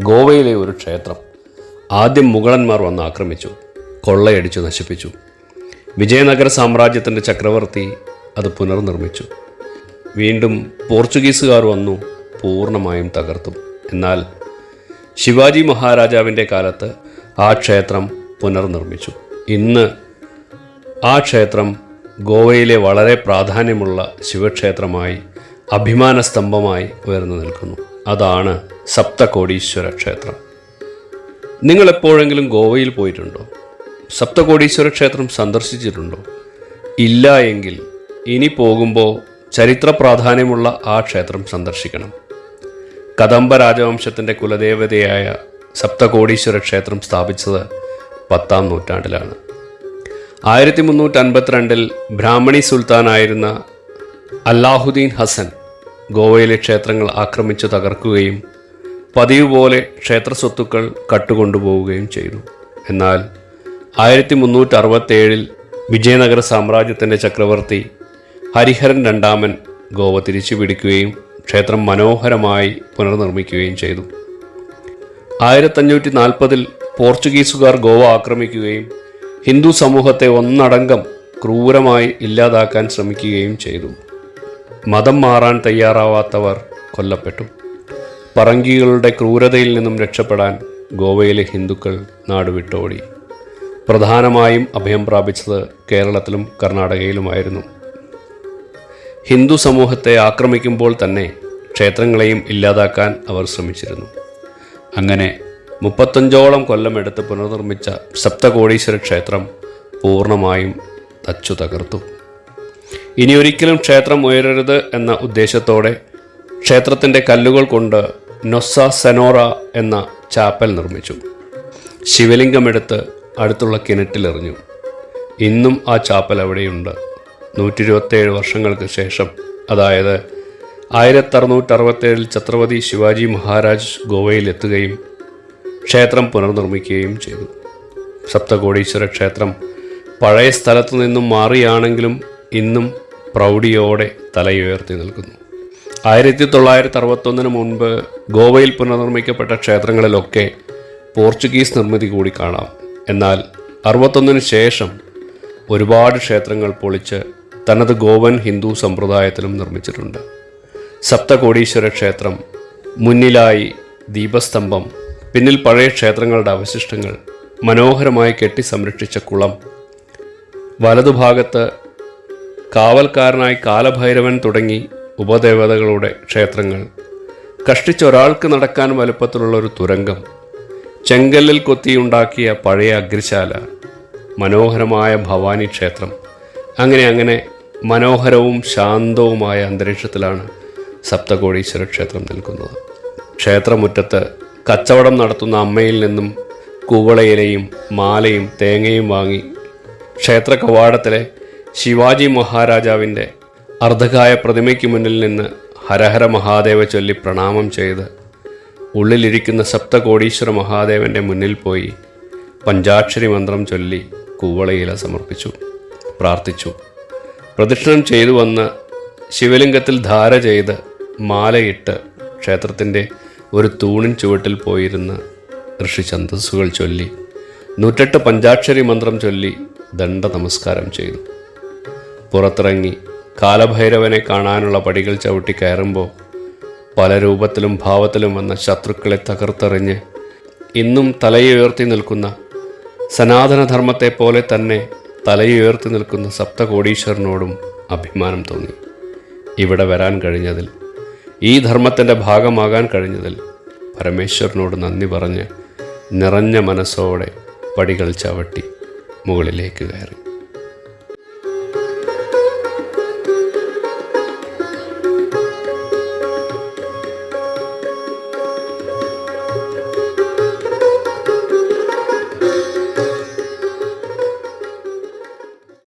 ഗോവയിലെ ഒരു ക്ഷേത്രം ആദ്യം മുഗളന്മാർ വന്ന് ആക്രമിച്ചു കൊള്ളയടിച്ചു നശിപ്പിച്ചു. വിജയനഗര സാമ്രാജ്യത്തിന്റെ ചക്രവർത്തി അത് പുനർനിർമ്മിച്ചു. വീണ്ടും പോർച്ചുഗീസുകാർ വന്നു പൂർണമായും തകർത്തു. എന്നാൽ ശിവാജി മഹാരാജാവിന്റെ കാലത്ത് ആ ക്ഷേത്രം പുനർനിർമ്മിച്ചു. ഇന്ന് ആ ക്ഷേത്രം ഗോവയിലെ വളരെ പ്രാധാന്യമുള്ള ശിവക്ഷേത്രമായി അഭിമാന സ്തംഭമായി ഉയർന്നു നിൽക്കുന്നു. അതാണ് സപ്തകോടീശ്വര ക്ഷേത്രം. നിങ്ങൾ എപ്പോഴെങ്കിലും ഗോവയിൽ പോയിട്ടുണ്ടോ? സപ്തകോടീശ്വര ക്ഷേത്രം സന്ദർശിച്ചിട്ടുണ്ടോ? ഇല്ല എങ്കിൽ ഇനി പോകുമ്പോൾ ചരിത്ര പ്രാധാന്യമുള്ള ആ ക്ഷേത്രം സന്ദർശിക്കണം. കദംബ രാജവംശത്തിന്റെ കുലദേവതയായ സപ്തകോടീശ്വര ക്ഷേത്രം സ്ഥാപിച്ചത് പത്താം നൂറ്റാണ്ടിലാണ്. ആയിരത്തി മുന്നൂറ്റി അൻപത്തിരണ്ടിൽ ബ്രാഹ്മണി സുൽത്താനായിരുന്ന അല്ലാഹുദ്ദീൻ ഹസൻ ഗോവയിലെ ക്ഷേത്രങ്ങൾ ആക്രമിച്ചു തകർക്കുകയും പതിവ് പോലെ ക്ഷേത്ര സ്വത്തുക്കൾ കട്ടുകൊണ്ടുപോവുകയും ചെയ്തു. എന്നാൽ ആയിരത്തി മുന്നൂറ്റി അറുപത്തേഴിൽ വിജയനഗര സാമ്രാജ്യത്തിന്റെ ചക്രവർത്തി ഹരിഹരൻ രണ്ടാമൻ ഗോവ തിരിച്ചു പിടിക്കുകയും ക്ഷേത്രം മനോഹരമായി പുനർനിർമ്മിക്കുകയും ചെയ്തു. ആയിരത്തഞ്ഞൂറ്റി നാൽപ്പതിൽ പോർച്ചുഗീസുകാർ ഗോവ ആക്രമിക്കുകയും ഹിന്ദു സമൂഹത്തെ ഒന്നടങ്കം ക്രൂരമായി ഇല്ലാതാക്കാൻ ശ്രമിക്കുകയും ചെയ്തു. മതം മാറാൻ തയ്യാറാവാത്തവർ കൊല്ലപ്പെട്ടു. പറങ്കികളുടെ ക്രൂരതയിൽ നിന്നും രക്ഷപ്പെടാൻ ഗോവയിലെ ഹിന്ദുക്കൾ നാടുവിട്ടോടി. പ്രധാനമായും അഭയം പ്രാപിച്ചത് കേരളത്തിലും കർണാടകയിലുമായിരുന്നു. ഹിന്ദു സമൂഹത്തെ ആക്രമിക്കുമ്പോൾ തന്നെ ക്ഷേത്രങ്ങളെയും ഇല്ലാതാക്കാൻ അവർ ശ്രമിച്ചിരുന്നു. അങ്ങനെ മുപ്പത്തഞ്ചോളം കൊല്ലമെടുത്ത് പുനർനിർമ്മിച്ച സപ്തകോടീശ്വര ക്ഷേത്രം പൂർണമായും തച്ചു തകർത്തു ഇനി ഒരിക്കലും ക്ഷേത്രം ഉയരരുത് എന്ന ഉദ്ദേശത്തോടെ ക്ഷേത്രത്തിന്റെ കല്ലുകൾ കൊണ്ട് നൊസ സെനോറ എന്ന ചാപ്പൽ നിർമ്മിച്ചു. ശിവലിംഗമെടുത്ത് അടുത്തുള്ള കിണറ്റിലെറിഞ്ഞു. ഇന്നും ആ ചാപ്പൽ അവിടെയുണ്ട്. നൂറ്റി ഇരുപത്തേഴ് വർഷങ്ങൾക്ക് ശേഷം അതായത് ആയിരത്തി അറുന്നൂറ്റി അറുപത്തേഴിൽ ഛത്രപതി ശിവാജി മഹാരാജ് ഗോവയിലെത്തുകയും ക്ഷേത്രം പുനർനിർമ്മിക്കുകയും ചെയ്തു. സപ്തകോടീശ്വര ക്ഷേത്രം പഴയ സ്ഥലത്തു നിന്നും മാറിയാണെങ്കിലും ഇന്നും പ്രൗഢിയോടെ തലയുയർത്തി നിൽക്കുന്നു. ആയിരത്തി തൊള്ളായിരത്തി അറുപത്തൊന്നിന് മുൻപ് ഗോവയിൽ പുനർനിർമ്മിക്കപ്പെട്ട ക്ഷേത്രങ്ങളിലൊക്കെ പോർച്ചുഗീസ് നിർമ്മിതി കൂടി കാണാം. എന്നാൽ അറുപത്തൊന്നിന് ശേഷം ഒരുപാട് ക്ഷേത്രങ്ങൾ പൊളിച്ച് തനത് ഗോവൻ ഹിന്ദു സമ്പ്രദായത്തിലും നിർമ്മിച്ചിട്ടുണ്ട്. സപ്തകോടീശ്വര ക്ഷേത്രം മുന്നിലായി ദീപസ്തംഭം പിന്നിൽ പഴയ ക്ഷേത്രങ്ങളുടെ അവശിഷ്ടങ്ങൾ മനോഹരമായി കെട്ടി സംരക്ഷിച്ച കുളം വലതുഭാഗത്ത് കാവൽക്കാരനായി കാലഭൈരവൻ തുടങ്ങി ഉപദേവതകളുടെ ക്ഷേത്രങ്ങൾ. കഷ്ടിച്ചൊരാൾക്ക് നടക്കാൻ വലുപ്പത്തിലുള്ള ഒരു തുരങ്കം. ചെങ്കല്ലിൽ കൊത്തിയുണ്ടാക്കിയ പഴയ അഗ്രശാല. മനോഹരമായ ഭവാനി ക്ഷേത്രം. അങ്ങനെ അങ്ങനെ മനോഹരവും ശാന്തവുമായ അന്തരീക്ഷത്തിലാണ് സപ്തകോടീശ്വര ക്ഷേത്രം നിൽക്കുന്നത്. ക്ഷേത്രമുറ്റത്ത് കച്ചവടം നടത്തുന്ന അമ്മയിൽ നിന്നും കൂവളയിലയും മാലയും തേങ്ങയും വാങ്ങി ക്ഷേത്ര കവാടത്തിലെ ശിവാജി മഹാരാജാവിന്റെ അർദ്ധകായ പ്രതിമയ്ക്ക് മുന്നിൽ നിന്ന് ഹരഹര മഹാദേവ ചൊല്ലി പ്രണാമം ചെയ്ത് ഉള്ളിലിരിക്കുന്ന സപ്തകോടീശ്വര മഹാദേവന്റെ മുന്നിൽ പോയി പഞ്ചാക്ഷരി മന്ത്രം ചൊല്ലി കൂവളയില സമർപ്പിച്ചു പ്രാർത്ഥിച്ചു. പ്രദക്ഷിണം ചെയ്തു വന്ന് ശിവലിംഗത്തിൽ ധാര ചെയ്ത് മാലയിട്ട് ക്ഷേത്രത്തിന്റെ ഒരു തൂണിൻ ചുവട്ടിൽ പോയിരുന്ന് ഋഷി ഛന്തസ്സുകൾ ചൊല്ലി നൂറ്റെട്ട് പഞ്ചാക്ഷരി മന്ത്രം ചൊല്ലി ദണ്ഡ നമസ്കാരം ചെയ്തു. പുറത്തിറങ്ങി കാലഭൈരവനെ കാണാനുള്ള പടികൾ ചവിട്ടി കയറുമ്പോൾ പല രൂപത്തിലും ഭാവത്തിലും വന്ന ശത്രുക്കളെ തകർത്തെറിഞ്ഞ് ഇന്നും തലയുയർത്തി നിൽക്കുന്ന സനാതനധർമ്മത്തെ പോലെ തന്നെ തലയുയർത്തി നിൽക്കുന്ന സപ്തകോടീശ്വരനോടും അഭിമാനം തോന്നി. ഇവിടെ വരാൻ കഴിഞ്ഞതിൽ ഈ ധർമ്മത്തിന്റെ ഭാഗമാകാൻ കഴിഞ്ഞതിൽ പരമേശ്വരനോട് നന്ദി പറഞ്ഞ് നിറഞ്ഞ മനസ്സോടെ പടികൾ ചവിട്ടി മുകളിലേക്ക് കയറി.